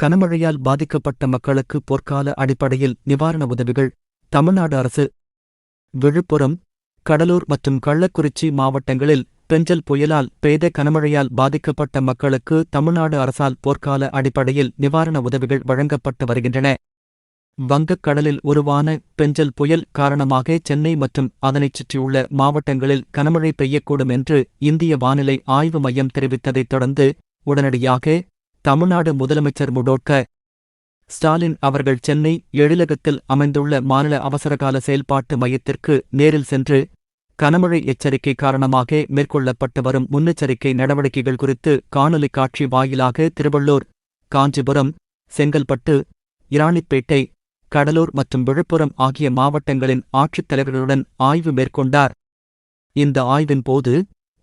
கனமழையால் பாதிக்கப்பட்ட மக்களுக்கு பொற்கால அடிப்படையில் நிவாரண உதவிகள் தமிழ்நாடு அரசு. விழுப்புரம் கடலூர் மற்றும் கள்ளக்குறிச்சி மாவட்டங்களில் பெஞ்சல் புயலால் பெய்த கனமழையால் பாதிக்கப்பட்ட மக்களுக்கு தமிழ்நாடு அரசால் போர்க்கால அடிப்படையில் நிவாரண உதவிகள் வழங்கப்பட்டு வருகின்றன. வங்கக்கடலில் உருவான பெஞ்சல் புயல் காரணமாக சென்னை மற்றும் அதனைச் சுற்றியுள்ள மாவட்டங்களில் கனமழை பெய்யக்கூடும் என்று இந்திய வானிலை ஆய்வு மையம் தெரிவித்ததைத் தொடர்ந்து உடனடியாக தமிழ்நாடு முதலமைச்சர் முடோட்க ஸ்டாலின் அவர்கள் சென்னை எழிலகத்தில் அமைந்துள்ள மாநில அவசரகால செயல்பாட்டு மையத்திற்கு நேரில் சென்று கனமழை எச்சரிக்கை காரணமாக மேற்கொள்ளப்பட்டு வரும் முன்னெச்சரிக்கை நடவடிக்கைகள் குறித்து காணொலி காட்சி வாயிலாக திருவள்ளூர் காஞ்சிபுரம் செங்கல்பட்டு இராணிப்பேட்டை கடலூர் மற்றும் விழுப்புரம் ஆகிய மாவட்டங்களின் ஆட்சித் தலைவர்களுடன் ஆய்வு மேற்கொண்டார். இந்த ஆய்வின் போது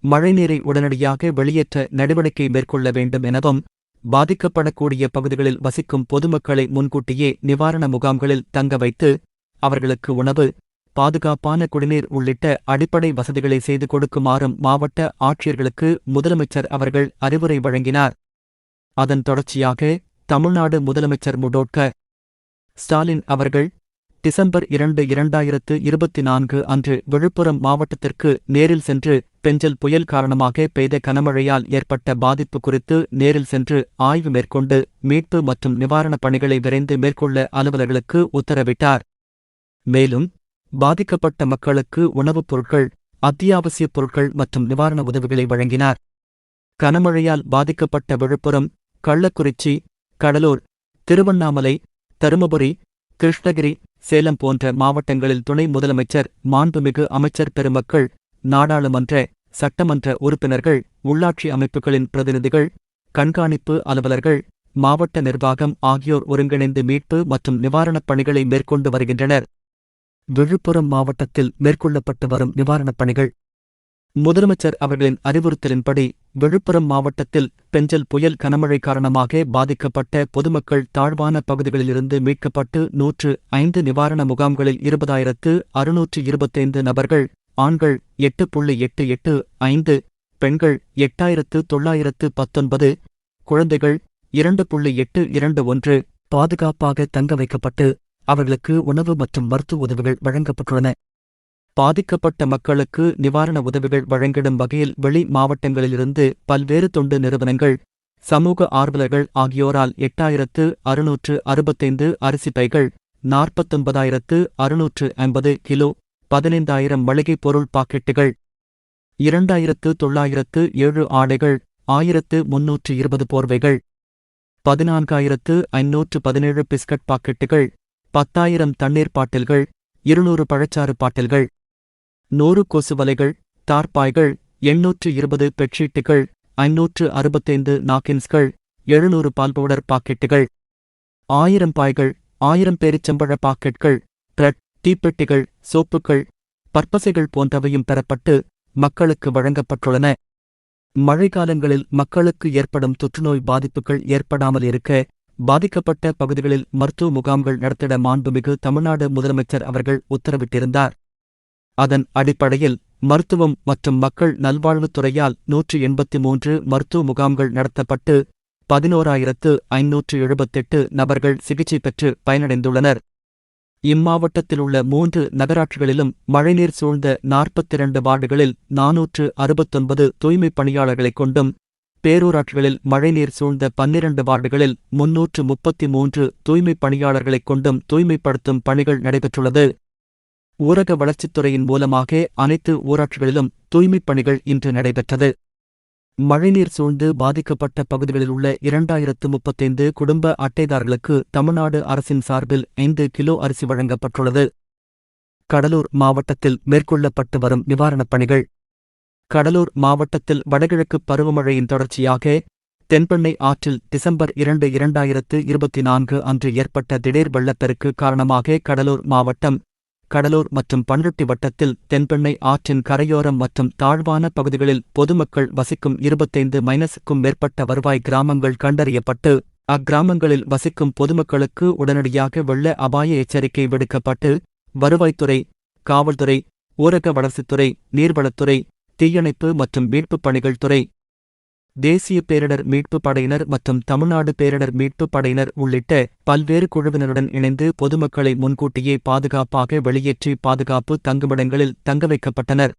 மழைநீரை உடனடியாக வெளியேற்ற நடவடிக்கை மேற்கொள்ள வேண்டும் எனவும் பாதிக்கப்படக்கூடிய பகுதிகளில் வசிக்கும் பொதுமக்களை முன்கூட்டியே நிவாரண முகாம்களில் தங்க வைத்து அவர்களுக்கு உணவு பாதுகாப்பான குடிநீர் உள்ளிட்ட அடிப்படை வசதிகளை செய்து கொடுக்குமாறும் மாவட்ட ஆட்சியர்களுக்கு முதலமைச்சர் அவர்கள் அறிவுரை வழங்கினார். அதன் தொடர்ச்சியாக தமிழ்நாடு முதலமைச்சர் முடோட்க ஸ்டாலின் அவர்கள் டிசம்பர் இரண்டு இரண்டாயிரத்து இருபத்தி நான்கு அன்று விழுப்புரம் மாவட்டத்திற்கு நேரில் சென்று பெஞ்சல் புயல் காரணமாக பெய்த கனமழையால் ஏற்பட்ட பாதிப்பு குறித்து நேரில் சென்று ஆய்வு மேற்கொண்டு மீட்பு மற்றும் நிவாரணப் பணிகளை விரைந்து மேற்கொள்ள அலுவலர்களுக்கு உத்தரவிட்டார். மேலும் பாதிக்கப்பட்ட மக்களுக்கு உணவுப் பொருட்கள் அத்தியாவசியப் பொருட்கள் மற்றும் நிவாரண உதவிகளை வழங்கினார். கனமழையால் பாதிக்கப்பட்ட விழுப்புரம் கள்ளக்குறிச்சி கடலூர் திருவண்ணாமலை தருமபுரி கிருஷ்ணகிரி சேலம் போன்ற மாவட்டங்களில் துணை முதலமைச்சர் மாண்புமிகு அமைச்சர் பெருமக்கள் நாடாளுமன்ற சட்டமன்ற உறுப்பினர்கள் உள்ளாட்சி அமைப்புகளின் பிரதிநிதிகள் கண்காணிப்பு அலுவலர்கள் மாவட்ட நிர்வாகம் ஆகியோர் ஒருங்கிணைந்து மீட்பு மற்றும் நிவாரணப் பணிகளை மேற்கொண்டு வருகின்றனர். விழுப்புரம் மாவட்டத்தில் மேற்கொள்ளப்பட்டு வரும் நிவாரணப் பணிகள். முதலமைச்சர் அவர்களின் அறிவுறுத்தலின்படி விழுப்புரம் மாவட்டத்தில் பெஞ்சல் புயல் கனமழை காரணமாக பாதிக்கப்பட்ட பொதுமக்கள் தாழ்வான பகுதிகளிலிருந்து மீட்கப்பட்டு நூற்று ஐந்து நிவாரண முகாம்களில் இருபதாயிரத்து அறுநூற்று இருபத்தைந்து நபர்கள் ஆண்கள் எட்டு புள்ளி எட்டு எட்டு ஐந்து பெண்கள் எட்டாயிரத்து தொள்ளாயிரத்து பத்தொன்பது குழந்தைகள் இரண்டு புள்ளி எட்டு இரண்டு ஒன்று பாதுகாப்பாக தங்க வைக்கப்பட்டு அவர்களுக்கு உணவு மற்றும் மருத்துவ உதவிகள் வழங்கப்பட்டுள்ளன. பாதிக்கப்பட்ட மக்களுக்கு நிவாரண உதவிகள் வழங்கிடும் வகையில் வெளி மாவட்டங்களிலிருந்து பல்வேறு தொண்டு நிறுவனங்கள் சமூக ஆர்வலர்கள் ஆகியோரால் எட்டாயிரத்து அறுநூற்று அறுபத்தைந்து அரிசி பைகள் நாற்பத்தொன்பதாயிரத்து அறுநூற்று ஐம்பது கிலோ பதினைந்தாயிரம் மளிகைப் பொருள் பாக்கெட்டுகள் இரண்டாயிரத்து தொள்ளாயிரத்து ஏழு ஆடைகள் ஆயிரத்து முன்னூற்று இருபது போர்வைகள் பதினான்காயிரத்து ஐநூற்று பதினேழு பிஸ்கட் பாக்கெட்டுகள் பத்தாயிரம் தண்ணீர் பாட்டில்கள் இருநூறு பழச்சாறு பாட்டில்கள் நூறு கொசு வலைகள் தார்பாய்கள் எண்ணூற்று இருபது பெட்ஷீட்டுகள் ஐநூற்று அறுபத்தைந்து நாக்கின்ஸ்கள் எழுநூறு பால் பவுடர் பாக்கெட்டுகள் ஆயிரம் பாய்கள் ஆயிரம் பேரிச்சம்பழ பாக்கெட்கள் ட்ரெட் தீப்பெட்டிகள் சோப்புகள் பற்பசைகள் போன்றவையும் பெறப்பட்டு மக்களுக்கு வழங்கப்பட்டுள்ளன. மழைக்காலங்களில் மக்களுக்கு ஏற்படும் தொற்றுநோய் பாதிப்புகள் ஏற்படாமல் இருக்க பாதிக்கப்பட்ட பகுதிகளில் மருத்துவ முகாம்கள் நடத்திட மாண்புமிகு தமிழ்நாடு முதலமைச்சர் அவர்கள் உத்தரவிட்டிருந்தார். அதன் அடிப்படையில் மருத்துவம் மற்றும் மக்கள் நல்வாழ்வுத் துறையால் நூற்று எண்பத்தி மூன்று மருத்துவ முகாம்கள் நடத்தப்பட்டு பதினோராயிரத்து ஐநூற்று எழுபத்தெட்டு நபர்கள் சிகிச்சை பெற்று பயனடைந்துள்ளனர். இம்மாவட்டத்திலுள்ள மூன்று நகராட்சிகளிலும் மழைநீர் சூழ்ந்த நாற்பத்திரண்டு வார்டுகளில் நாநூற்று அறுபத்தொன்பது தூய்மைப் பணியாளர்களைக் கொண்டும் பேரூராட்சிகளில் மழைநீர் சூழ்ந்த பன்னிரண்டு வார்டுகளில் முன்னூற்று முப்பத்தி மூன்று தூய்மைப் பணியாளர்களைக் கொண்டும் தூய்மைப்படுத்தும் பணிகள் நடைபெற்றுள்ளது. ஊரக வளர்ச்சித்துறையின் மூலமாக அனைத்து ஊராட்சிகளிலும் தூய்மைப் பணிகள் இன்று நடைபெற்றது. மழைநீர் சூழ்ந்து பாதிக்கப்பட்ட பகுதிகளில் உள்ள இரண்டாயிரத்து முப்பத்தைந்து குடும்ப அட்டைதாரர்களுக்கு தமிழ்நாடு அரசின் சார்பில் ஐந்து கிலோ அரிசி வழங்கப்பட்டுள்ளது. கடலூர் மாவட்டத்தில் மேற்கொள்ளப்பட்டு வரும் நிவாரணப் பணிகள். கடலூர் மாவட்டத்தில் வடகிழக்கு பருவமழையின் தொடர்ச்சியாக தென்பெண்ணை ஆற்றில் டிசம்பர் இரண்டு இரண்டாயிரத்து இருபத்தி நான்கு அன்று ஏற்பட்ட திடீர் வெள்ளப்பெருக்கு காரணமாக கடலூர் மாவட்டம் கடலூர் மற்றும் பண்ருட்டி வட்டத்தில் தென்பெண்ணை ஆற்றின் கரையோரம் மற்றும் தாழ்வான பகுதிகளில் பொதுமக்கள் வசிக்கும் இருபத்தைந்து மைனஸுக்கும் மேற்பட்ட வருவாய் கிராமங்கள் கண்டறியப்பட்டு அக்கிராமங்களில் வசிக்கும் பொதுமக்களுக்கு உடனடியாக வெள்ள அபாய எச்சரிக்கை விடுக்கப்பட்டு வருவாய்த்துறை காவல்துறை ஊரக வளர்ச்சித்துறை நீர்வளத்துறை தீயணைப்பு மற்றும் மீட்புப் பணிகள் துறை தேசிய பேரிடர் மீட்புப் படையினர் மற்றும் தமிழ்நாடு பேரிடர் மீட்புப் படையினர் உள்ளிட்ட பல்வேறு குழுவினருடன் இணைந்து பொதுமக்களை முன்கூட்டியே பாதுகாப்பாக வெளியேற்றி பாதுகாப்பு தங்குமிடங்களில் தங்க வைக்கப்பட்டனர்.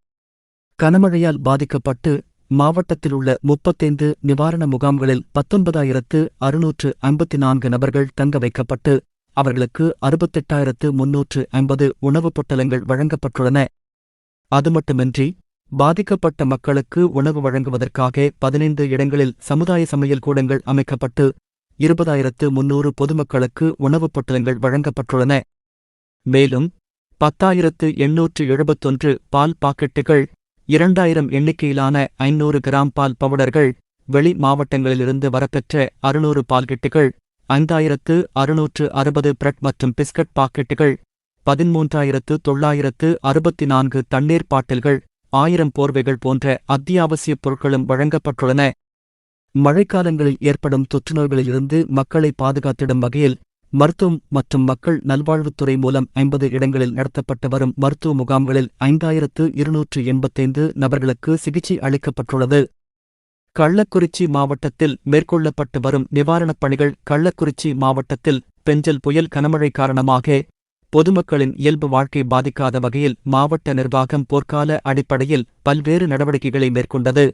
கனமழையால் பாதிக்கப்பட்டு மாவட்டத்தில் உள்ள முப்பத்தைந்து நிவாரண முகாம்களில் பத்தொன்பதாயிரத்து அறுநூற்று ஐம்பத்தி நான்கு நபர்கள் தங்க வைக்கப்பட்டு அவர்களுக்கு அறுபத்தெட்டாயிரத்து முன்னூற்று ஐம்பது உணவுப் பொட்டலங்கள் வழங்கப்பட்டுள்ளன. அதுமட்டுமின்றி பாதிக்கப்பட்ட மக்களுக்கு உணவு வழங்குவதற்காக பதினைந்து இடங்களில் சமுதாய சமையல் கூடங்கள் அமைக்கப்பட்டு இருபதாயிரத்து முன்னூறு பொதுமக்களுக்கு உணவுப் பொட்டலங்கள் வழங்கப்பட்டுள்ளன. மேலும் பத்தாயிரத்து எண்ணூற்று எழுபத்தொன்று பால் பாக்கெட்டுகள் இரண்டாயிரம் எண்ணிக்கையிலான ஐநூறு கிராம் பால் பவுடர்கள் வெளி மாவட்டங்களிலிருந்து வரப்பெற்ற அறுநூறு பால்கெட்டுகள் ஐந்தாயிரத்து அறுநூற்று அறுபது பிரெட் மற்றும் பிஸ்கட் பாக்கெட்டுகள் பதிமூன்றாயிரத்து தொள்ளாயிரத்து அறுபத்தி நான்கு தண்ணீர் பாட்டில்கள் ஆயிரம் போர்வைகள் போன்ற அத்தியாவசியப் பொருட்களும் வழங்கப்பட்டுள்ளன. மழைக்காலங்களில் ஏற்படும் தொற்றுநோய்களிலிருந்து மக்களை பாதுகாத்திடும் வகையில் மருத்துவம் மற்றும் மக்கள் நல்வாழ்வுத்துறை மூலம் ஐம்பது இடங்களில் நடத்தப்பட்டு வரும் மருத்துவ முகாம்களில் ஐந்தாயிரத்து இருநூற்று எண்பத்தைந்து நபர்களுக்கு சிகிச்சை அளிக்கப்பட்டுள்ளது. கள்ளக்குறிச்சி மாவட்டத்தில் மேற்கொள்ளப்பட்டு வரும் நிவாரணப் பணிகள் கள்ளக்குறிச்சி மாவட்டத்தில் பெஞ்சல் புயல் கனமழை காரணமாக பொதுமக்களின் இயல்பு வாழ்க்கை பாதிக்காத வகையில் மாவட்ட நிர்வாகம் போர்க்கால அடிப்படையில் பல்வேறு நடவடிக்கைகளை மேற்கொண்டது.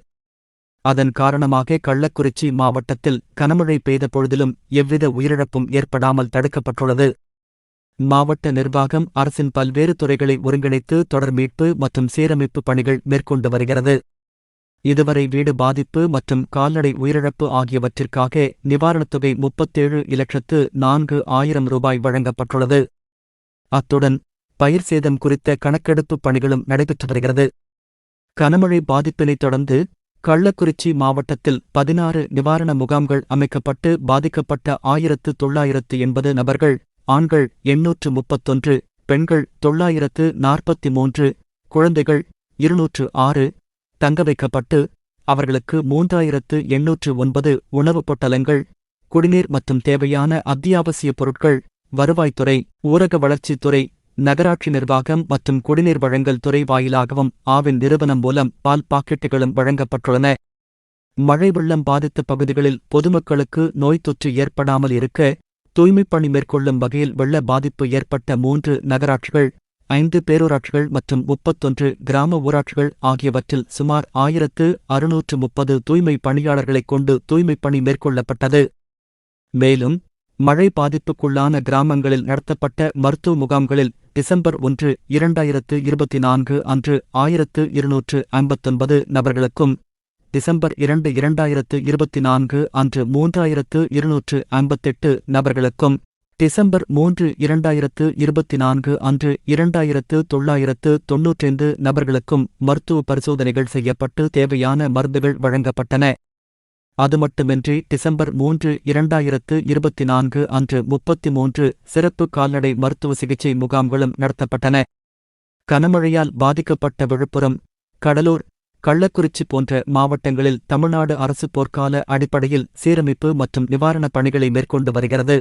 அதன் காரணமாக கள்ளக்குறிச்சி மாவட்டத்தில் கனமழை பெய்த பொழுதிலும் எவ்வித உயிரிழப்பும் ஏற்படாமல் தடுக்கப்பட்டுள்ளது. மாவட்ட நிர்வாகம் அரசின் பல்வேறு துறைகளை ஒருங்கிணைத்து தொடர் மீட்பு மற்றும் சீரமைப்பு பணிகள் மேற்கொண்டு வருகிறது. இதுவரை வீடு பாதிப்பு மற்றும் கால்நடை உயிரிழப்பு ஆகியவற்றிற்காக நிவாரணத் தொகை முப்பத்தேழு இலட்சத்து நான்கு ஆயிரம் ரூபாய் வழங்கப்பட்டுள்ளது. அத்துடன் பயிர் சேதம் குறித்த கணக்கெடுப்பு பணிகளும் நடைபெற்று வருகிறது. கனமழை பாதிப்பினைத் தொடர்ந்து கள்ளக்குறிச்சி மாவட்டத்தில் பதினாறு நிவாரண முகாம்கள் அமைக்கப்பட்டு பாதிக்கப்பட்ட ஆயிரத்து தொள்ளாயிரத்து எண்பது நபர்கள் ஆண்கள் எண்ணூற்று முப்பத்தொன்று பெண்கள் தொள்ளாயிரத்து நாற்பத்தி மூன்று குழந்தைகள் இருநூற்று ஆறு தங்க வைக்கப்பட்டு அவர்களுக்கு மூன்றாயிரத்து எண்ணூற்று ஒன்பது உணவுப் பொட்டலங்கள் குடிநீர் மற்றும் தேவையான அத்தியாவசியப் பொருட்கள் வருவாய்த்துறை ஊரக வளர்ச்சித்துறை நகராட்சி நிர்வாகம் மற்றும் குடிநீர் வழங்கல் துறை வாயிலாகவும் ஆவின் நிறுவனம் மூலம் பால் பாக்கெட்டுகளும் வழங்கப்பட்டுள்ளன. மழை வெள்ளம் பாதித்த பகுதிகளில் பொதுமக்களுக்கு நோய் தொற்று ஏற்படாமல் இருக்க தூய்மைப் பணி மேற்கொள்ளும் வகையில் வெள்ள பாதிப்பு ஏற்பட்ட மூன்று நகராட்சிகள் ஐந்து பேரூராட்சிகள் மற்றும் முப்பத்தொன்று கிராம ஊராட்சிகள் ஆகியவற்றில் சுமார் ஆயிரத்து அறுநூற்று முப்பது தூய்மை பணியாளர்களைக் கொண்டு தூய்மைப் பணி மேற்கொள்ளப்பட்டது. மேலும் மழை பாதிப்புக்குள்ளான கிராமங்களில் நடத்தப்பட்ட மருத்துவ முகாம்களில் டிசம்பர் ஒன்று இரண்டாயிரத்து இருபத்தி நான்கு அன்று ஆயிரத்து இருநூற்று ஐம்பத்தொன்பது நபர்களுக்கும் டிசம்பர் இரண்டு இரண்டாயிரத்து இருபத்தி நான்கு அன்று மூன்றாயிரத்து இருநூற்று ஐம்பத்தெட்டு நபர்களுக்கும் டிசம்பர் மூன்று இரண்டாயிரத்து இருபத்தி நான்கு அன்று இரண்டாயிரத்து தொள்ளாயிரத்து தொன்னூற்றைந்து நபர்களுக்கும் மருத்துவ பரிசோதனைகள் செய்யப்பட்டு தேவையான மருந்துகள் வழங்கப்பட்டன. அது மட்டுமின்றி டிசம்பர் மூன்று இரண்டாயிரத்து இருபத்தி நான்கு அன்று முப்பத்தி மூன்று சிறப்பு கால்நடை மருத்துவ சிகிச்சை முகாம்களும் நடத்தப்பட்டன. கனமழையால் பாதிக்கப்பட்ட விழுப்புரம் கடலூர் கள்ளக்குறிச்சி போன்ற மாவட்டங்களில் தமிழ்நாடு அரசு போர்க்கால அடிப்படையில் சீரமைப்பு மற்றும் நிவாரணப் பணிகளை மேற்கொண்டு வருகிறது.